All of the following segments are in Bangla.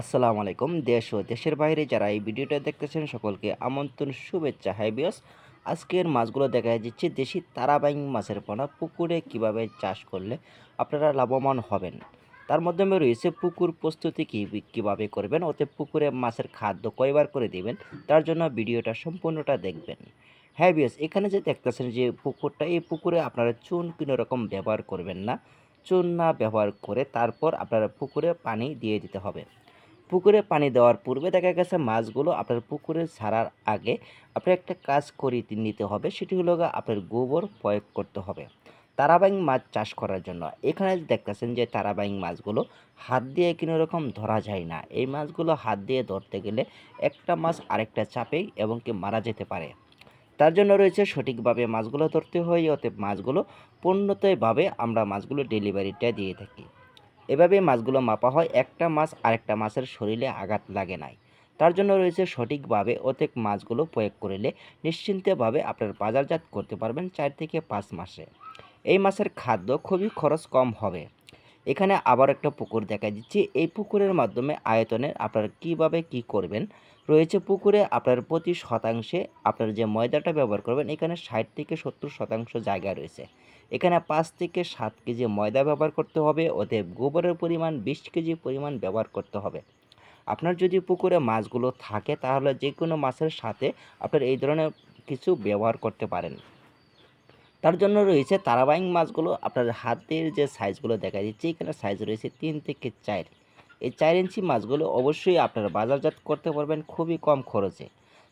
আসসালামু আলাইকুম। দেশ ও দেশের বাইরে যারা এই ভিডিওটা দেখতেছেন, সকলকে আমন্ত্রণ, শুভেচ্ছা। হ্যাবিয়স আজকের মাছগুলো দেখা যাচ্ছে দেশি তারাবাইং মাছের পোনা। পুকুরে কীভাবে চাষ করলে আপনারা লাভবান হবেন? তার মাধ্যমে রয়েছে পুকুর প্রস্তুতি কী, কীভাবে করবেন? ওতে পুকুরে মাছের খাদ্য কয়বার করে দিবেন? তার জন্য ভিডিওটা সম্পূর্ণটা দেখবেন। হ্যাঁ বিয়স এখানে যে দেখতেছেন যে পুকুরটা, এই পুকুরে আপনারা চুন কোনো রকম ব্যবহার করবেন না। চুন না ব্যবহার করে তারপর আপনারা পুকুরে পানি দিয়ে দিতে হবে। পুকুরে পানি দেওয়ার পূর্বে দেখা গেছে মাছগুলো আপনার পুকুরে ছাড়ার আগে আপনার একটা কাজ করে নিতে হবে। সেটি হলো আপনার গোবর প্রয়োগ করতে হবে। তারাবাইং মাছ চাষ করার জন্য। এখানে দেখতেছেন যে তারাবাইং মাছগুলো হাত দিয়ে কোনো রকম ধরা যায় না। এই মাছগুলো হাত দিয়ে ধরতে গেলে একটা মাছ আরেকটা চাপেই এবং কি মারা যেতে পারে। তার জন্য রয়েছে সঠিকভাবে মাছগুলো ধরতে হয়। অতএব মাছগুলো পূর্ণতভাবে আমরা মাছগুলো ডেলিভারিটা দিয়ে থাকি। এভাবে মাছগুলো মাপা হয়। একটা মাছ আরেকটা মাছের শরীরে আঘাত লাগে নাই। তার জন্য রয়েছে সঠিকভাবে অতেক মাছগুলো প্রয়োগ করলে নিশ্চিন্তভাবে আপনার বাজারজাত করতে পারবেন চার থেকে পাঁচ মাসে। এই মাছের খাদ্য খুবই খরচ কম হবে। এখানে আবার একটা পুকুর দেখা দিচ্ছি। এই পুকুরের মাধ্যমে আয়তনের আপনারা কীভাবে কি করবেন, রয়েছে পুকুরে আপনার প্রতি শতাংশে আপনার যে ময়দাটা ব্যবহার করবেন, এখানে ষাট থেকে সত্তর শতাংশ জায়গা রয়েছে। এখানে পাঁচ থেকে সাত কেজি ময়দা ব্যবহার করতে হবে, অতএব গোবরের পরিমাণ বিশ কেজি পরিমাণ ব্যবহার করতে হবে। আপনার যদি পুকুরে মাছগুলো থাকে, তাহলে যে কোনো মাছের সাথে আপনার এই ধরনের কিছু ব্যবহার করতে পারেন। তার জন্য রয়েছে তারাবাইং মাছগুলো। আপনার হাতের যে সাইজগুলো দেখা দিচ্ছে, এখানে সাইজ রয়েছে তিন থেকে চার। এই চার ইঞ্চি মাছগুলো অবশ্যই আপনারা বাজারজাত করতে পারবেন খুবই কম খরচে।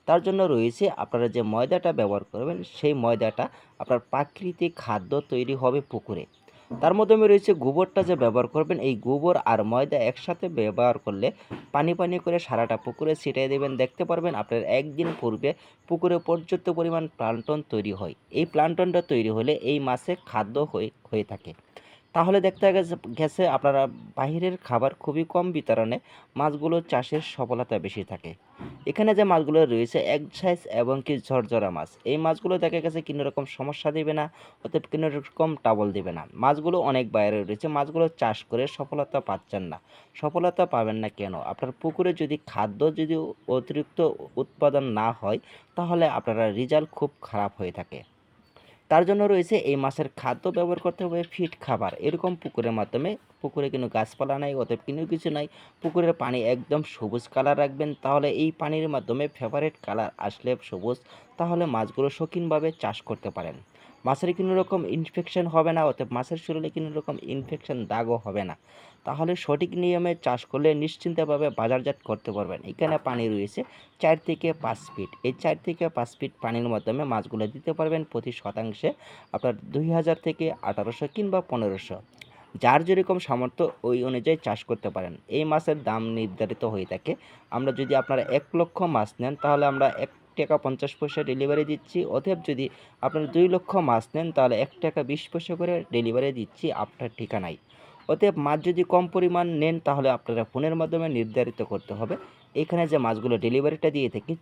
তার জন্য রয়েছে আপনারা যে ময়দাটা ব্যবহার করবেন, সেই ময়দাটা আপনার প্রাকৃতিক খাদ্য তৈরি হবে পুকুরে। তার মধ্যে আমি রয়েছে গোবরটা যে ব্যবহার করবেন, এই গোবর আর ময়দা একসাথে ব্যবহার করলে পানি পানি করে সারাটা পুকুরে ছিটিয়ে দেবেন। দেখতে পারবেন আপনার একদিন পূর্বে পুকুরে পর্যাপ্ত পরিমাণ প্লান্টন তৈরি হয়। এই প্লান্টনটা তৈরি হলে এই মাসে খাদ্য হয়ে হয়ে থাকে। তাহলে দেখতে গেছে- আপনারা বাহিরের খাবার খুবই কম বিতরণে মাছগুলোর চাষের সফলতা বেশি থাকে। এখানে যে মাছগুলো রয়েছে, এক সাইজ এবং কি ঝরঝরা মাছ, এই মাছগুলো দেখা গেছে কোনো রকম সমস্যা দেবে না, অতএব কোনো রকম টাবল দেবে না। মাছগুলো অনেক বাইরে রয়েছে, মাছগুলো চাষ করে সফলতা পাচ্ছেন না। সফলতা পাবেন না কেন? আপনার পুকুরে যদি খাদ্য যদি অতিরিক্ত উৎপাদন না হয়, তাহলে আপনারা রেজাল্ট খুব খারাপ হয়ে থাকে। তার জন্য রয়েছে এই মাছের খাদ্য ব্যবহার করতে হবে, ফিট খাবার। এরকম পুকুরের মাধ্যমে, পুকুরে কোনো গাছপালা নাই, অতএব কোনো কিছু নাই। পুকুরের পানি একদম সবুজ কালার রাখবেন, তাহলে এই পানির মাধ্যমে ফেভারেট কালার আসলে সবুজ। তাহলে মাছগুলো শৌখিনভাবে চাষ করতে পারেন। মাছের কোনো রকম ইনফেকশন হবে না অর্থাৎ মাছের শরীরে কোনো রকম ইনফেকশন দাগও হবে না। তাহলে সঠিক নিয়মে চাষ করলে নিশ্চিন্তভাবে বাজারজাত করতে পারবেন। এখানে পানি রয়েছে চার থেকে পাঁচ ফিট এই চার থেকে পাঁচ ফিট পানির মাধ্যমে মাছগুলো দিতে পারবেন প্রতি শতাংশে আপনার দুই হাজার থেকে আঠারোশো কিংবা পনেরোশো। যার যেরকম সামর্থ্য, ওই অনুযায়ী চাষ করতে পারেন। এই মাছের দাম নির্ধারিত হয়ে থাকে। আমরা যদি আপনারা এক লক্ষ মাছ নেন, তাহলে আমরা এক টাকা পঞ্চাশ পয়সা ডেলিভারি দিচ্ছি। অতএব যদি আপনারা দুই লক্ষ মাছ নেন, তাহলে এক টাকা বিশ পয়সা করে ডেলিভারি দিচ্ছি আপনার ঠিকানায়। অতএব মাছ যদি কম পরিমাণ নেন, তাহলে আপনারা ফোনের মাধ্যমে নির্ধারিত করতে হবে। এখানে যে মাছগুলো ডেলিভারিটা দিয়ে থাকি